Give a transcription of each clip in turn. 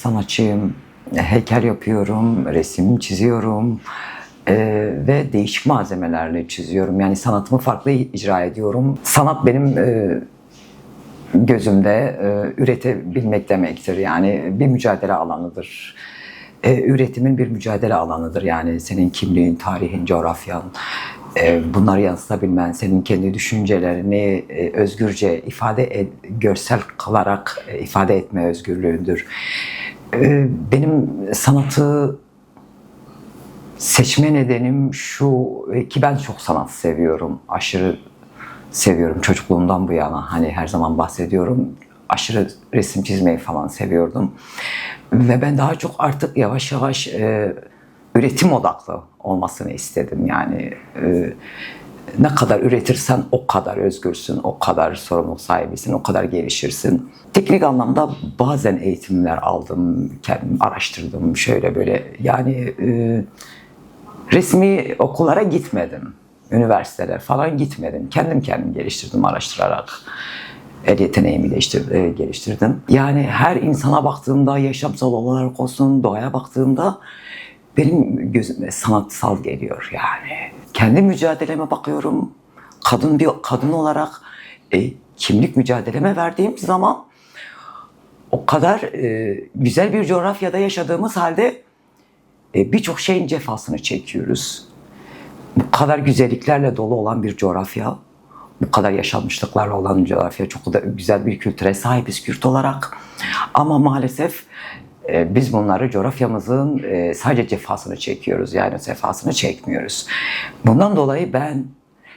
sanatçıyım. Heykel yapıyorum, resim çiziyorum e, ve değişik malzemelerle çiziyorum. Yani sanatımı farklı icra ediyorum. Sanat benim e, gözümde e, üretebilmek demektir. Yani bir mücadele alanıdır. E, üretimin bir mücadele alanıdır. Yani senin kimliğin, tarihin, coğrafyan, bunları yansıtabilmen, senin kendi düşüncelerini e, özgürce ifade et, görsel kalarak e, ifade etme özgürlüğündür. E, benim sanatı seçme nedenim şu e, ki ben çok sanat seviyorum. Aşırı seviyorum çocukluğumdan bu yana. Hani her zaman bahsediyorum. Aşırı resim çizmeyi falan seviyordum. Ve ben daha çok artık yavaş yavaş e, üretim odaklı olmasını istedim. Yani e, ne kadar üretirsen o kadar özgürsün, o kadar sorumluluk sahibisin, o kadar gelişirsin. Teknik anlamda bazen eğitimler aldım, kendim araştırdım şöyle böyle. Yani e, resmi okullara gitmedim. Üniversiteler falan gitmedim. Kendim kendim geliştirdim araştırarak. El yeteneğimi e, geliştirdim. Yani her insana baktığımda, yaşamsal olarak olsun, doğaya baktığımda benim gözüme sanatsal geliyor yani. Kendi mücadeleme bakıyorum. Kadın bir kadın olarak e, kimlik mücadeleme verdiğim zaman o kadar e, güzel bir coğrafyada yaşadığımız halde e, birçok şeyin cefasını çekiyoruz. Bu kadar güzelliklerle dolu olan bir coğrafya, bu kadar yaşanmışlıklarla olan coğrafya, çok da güzel bir kültüre sahibiz Kürt olarak. Ama maalesef biz bunları coğrafyamızın e, sadece cefasını çekiyoruz. Yani sefasını çekmiyoruz. Bundan dolayı ben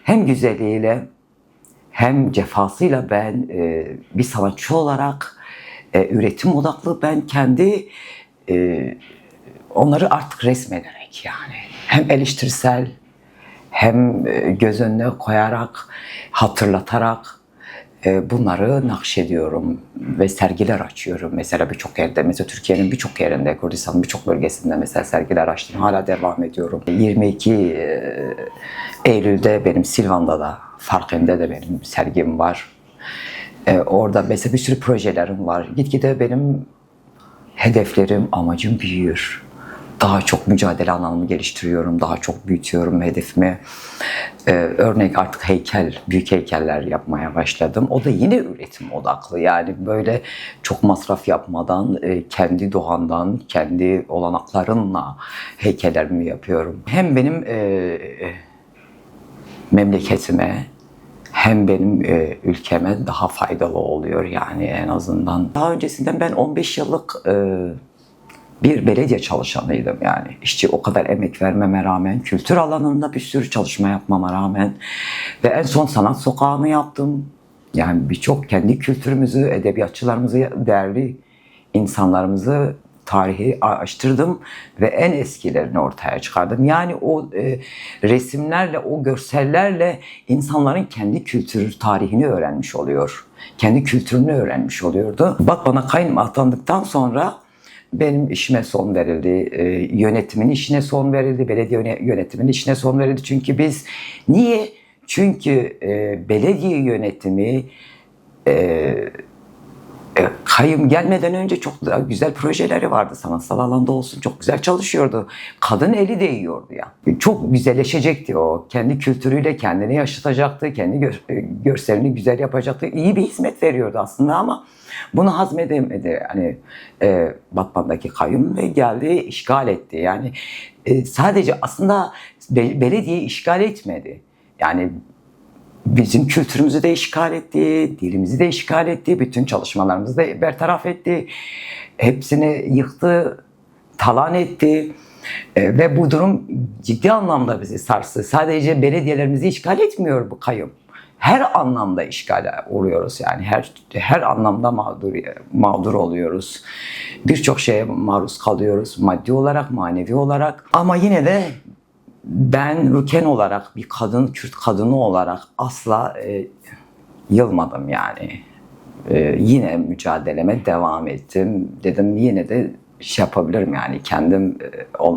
hem güzelliğiyle hem cefasıyla ben e, bir sanatçı olarak üretim odaklı ben kendi onları artık resmederek yani hem eleştirsel hem göz önüne koyarak hatırlatarak e, bunları nakşediyorum ve sergiler açıyorum. Mesela birçok yerde, mesela Türkiye'nin birçok yerinde, Kurdistan'ın birçok bölgesinde mesela sergiler açtım. Hala devam ediyorum. 22 e, Eylül'de benim Silvan'da da, Farkın'da da benim sergim var. E, orada mesela bir sürü projelerim var. Gitgide benim hedeflerim, amacım büyüyor daha çok mücadele alanımı geliştiriyorum, daha çok büyütüyorum hedefimi. Ee, örnek artık heykel, büyük heykeller yapmaya başladım. O da yine üretim odaklı. Yani böyle çok masraf yapmadan, e, kendi doğandan, kendi olanaklarımla heykellerimi yapıyorum. Hem benim e, memleketime, hem benim e, ülkeme daha faydalı oluyor yani en azından. Daha öncesinden ben 15 yıllık e, bir belediye çalışanıydım yani. İşçi o kadar emek vermeme rağmen, kültür alanında bir sürü çalışma yapmama rağmen ve en son sanat sokağını yaptım. Yani birçok kendi kültürümüzü, edebiyatçılarımızı, değerli insanlarımızı tarihi araştırdım ve en eskilerini ortaya çıkardım. Yani o e, resimlerle, o görsellerle insanların kendi kültür tarihini öğrenmiş oluyor. Kendi kültürünü öğrenmiş oluyordu. Bak bana kayınım atandıktan sonra benim işime son verildi, e, yönetimin işine son verildi, belediye yönetiminin işine son verildi. Çünkü biz niye? Çünkü e, belediye yönetimi e, e, kayım gelmeden önce çok daha güzel projeleri vardı sanatsal alanda olsun çok güzel çalışıyordu. Kadın eli değiyordu ya. Çok güzelleşecekti o. Kendi kültürüyle kendini yaşatacaktı. Kendi gör, e, görselini güzel yapacaktı. İyi bir hizmet veriyordu aslında ama bunu hazmedemedi. Hani e, Batman'daki kayyum ve geldi işgal etti. Yani e, sadece aslında be, belediye işgal etmedi. Yani bizim kültürümüzü de işgal etti, dilimizi de işgal etti, bütün çalışmalarımızı da bertaraf etti. Hepsini yıktı, talan etti. E, ve bu durum ciddi anlamda bizi sarstı. Sadece belediyelerimizi işgal etmiyor bu kayyum her anlamda işgale uğruyoruz yani her her anlamda mağdur mağdur oluyoruz. Birçok şeye maruz kalıyoruz maddi olarak, manevi olarak ama yine de ben Ruken olarak bir kadın, Kürt kadını olarak asla e, yılmadım yani. E, yine mücadeleme devam ettim. Dedim yine de şey yapabilirim yani kendim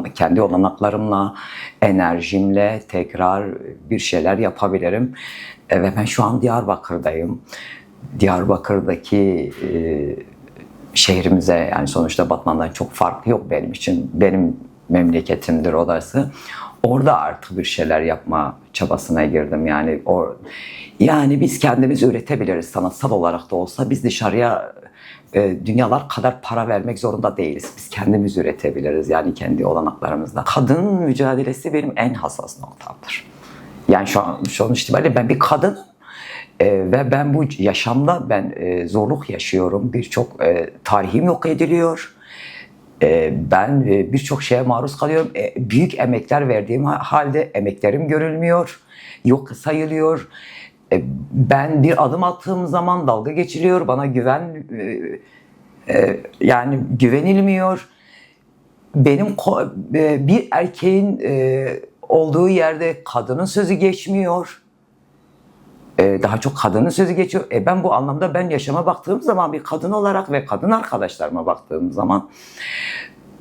e, kendi olanaklarımla, enerjimle tekrar bir şeyler yapabilirim. E, ve ben şu an Diyarbakır'dayım. Diyarbakır'daki şehrimize yani sonuçta Batman'dan çok farkı yok benim için. Benim memleketimdir orası. Orada artık bir şeyler yapma çabasına girdim. Yani o yani biz kendimiz üretebiliriz sanatsal olarak da olsa biz dışarıya e, dünyalar kadar para vermek zorunda değiliz. Biz kendimiz üretebiliriz yani kendi olanaklarımızla. Kadın mücadelesi benim en hassas noktamdır. Yani şu an şu an itibariyle ben bir kadın ve ben bu yaşamda ben e, zorluk yaşıyorum. Birçok e, tarihim yok ediliyor. E, ben e, birçok şeye maruz kalıyorum. E, büyük emekler verdiğim ha- halde emeklerim görülmüyor. Yok sayılıyor. E, ben bir adım attığım zaman dalga geçiliyor. Bana güven e, e, yani güvenilmiyor. Benim e, bir erkeğin e, olduğu yerde kadının sözü geçmiyor. E, daha çok kadının sözü geçiyor. E ben bu anlamda ben yaşama baktığım zaman bir kadın olarak ve kadın arkadaşlarıma baktığım zaman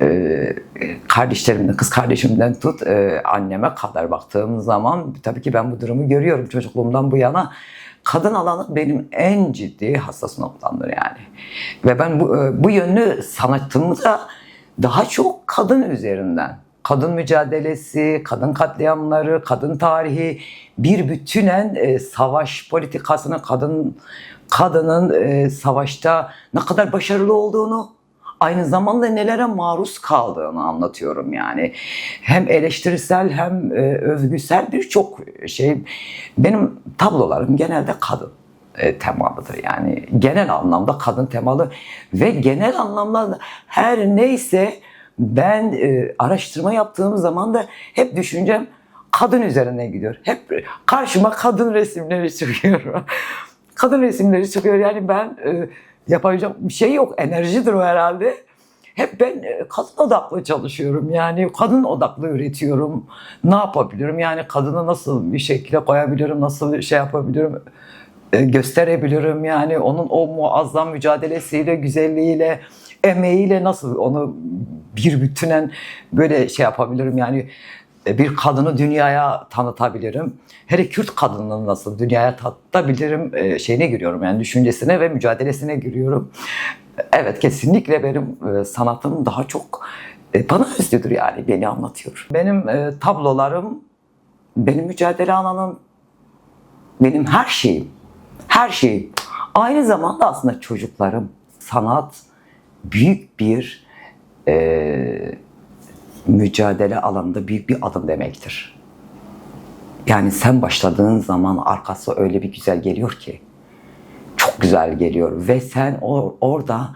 e, kardeşlerimden, kız kardeşimden tut e, anneme kadar baktığım zaman tabii ki ben bu durumu görüyorum çocukluğumdan bu yana. Kadın alanı benim en ciddi hassas noktamdır yani. Ve ben bu, e, bu yönlü sanatımda daha çok kadın üzerinden kadın mücadelesi, kadın katliamları, kadın tarihi bir bütünen e, savaş politikasını kadın kadının e, savaşta ne kadar başarılı olduğunu aynı zamanda nelere maruz kaldığını anlatıyorum yani. Hem eleştirisel hem e, övgüsel birçok şey. Benim tablolarım genelde kadın e, temalıdır yani. Genel anlamda kadın temalı ve genel anlamda her neyse ben e, araştırma yaptığım zaman da hep düşüncem kadın üzerine gidiyor. Hep karşıma kadın resimleri çıkıyor. kadın resimleri çıkıyor. Yani ben e, yapacak bir şey yok. Enerjidir o herhalde. Hep ben e, kadın odaklı çalışıyorum. Yani kadın odaklı üretiyorum. Ne yapabilirim? Yani kadını nasıl bir şekilde koyabilirim? Nasıl bir şey yapabilirim? E, gösterebilirim. Yani onun o muazzam mücadelesiyle, güzelliğiyle, emeğiyle nasıl onu bir bütünen böyle şey yapabilirim yani e, bir kadını dünyaya tanıtabilirim. Hele Kürt kadınını nasıl dünyaya tanıtabilirim e, şeyine giriyorum yani düşüncesine ve mücadelesine giriyorum. Evet kesinlikle benim e, sanatım daha çok bana özgüdür yani beni anlatıyor. Benim tablolarım, benim mücadele alanım, benim her şeyim, her şeyim. Aynı zamanda aslında çocuklarım, sanat, büyük bir e, mücadele alanında büyük bir adım demektir. Yani sen başladığın zaman arkası öyle bir güzel geliyor ki. Çok güzel geliyor ve sen or, orada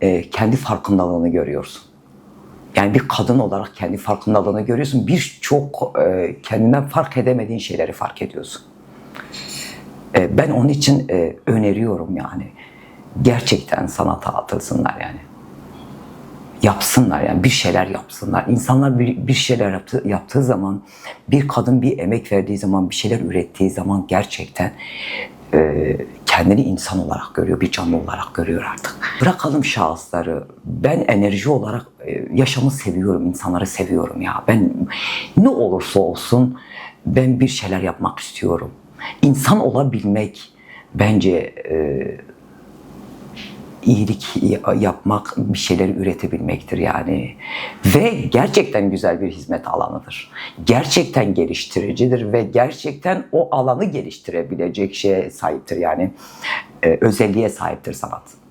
e, kendi farkındalığını görüyorsun. Yani bir kadın olarak kendi farkındalığını görüyorsun. Birçok e, kendinden fark edemediğin şeyleri fark ediyorsun. E, ben onun için e, öneriyorum yani gerçekten sanata atılsınlar yani. Yapsınlar yani bir şeyler yapsınlar. İnsanlar bir, bir şeyler yaptı, yaptığı zaman, bir kadın bir emek verdiği zaman, bir şeyler ürettiği zaman gerçekten e, kendini insan olarak görüyor, bir canlı olarak görüyor artık. Bırakalım şahısları. Ben enerji olarak e, yaşamı seviyorum, insanları seviyorum ya. Ben ne olursa olsun ben bir şeyler yapmak istiyorum. İnsan olabilmek bence e, iyilik yapmak, bir şeyler üretebilmektir yani. Ve gerçekten güzel bir hizmet alanıdır. Gerçekten geliştiricidir ve gerçekten o alanı geliştirebilecek şeye sahiptir yani. E, özelliğe sahiptir sanat.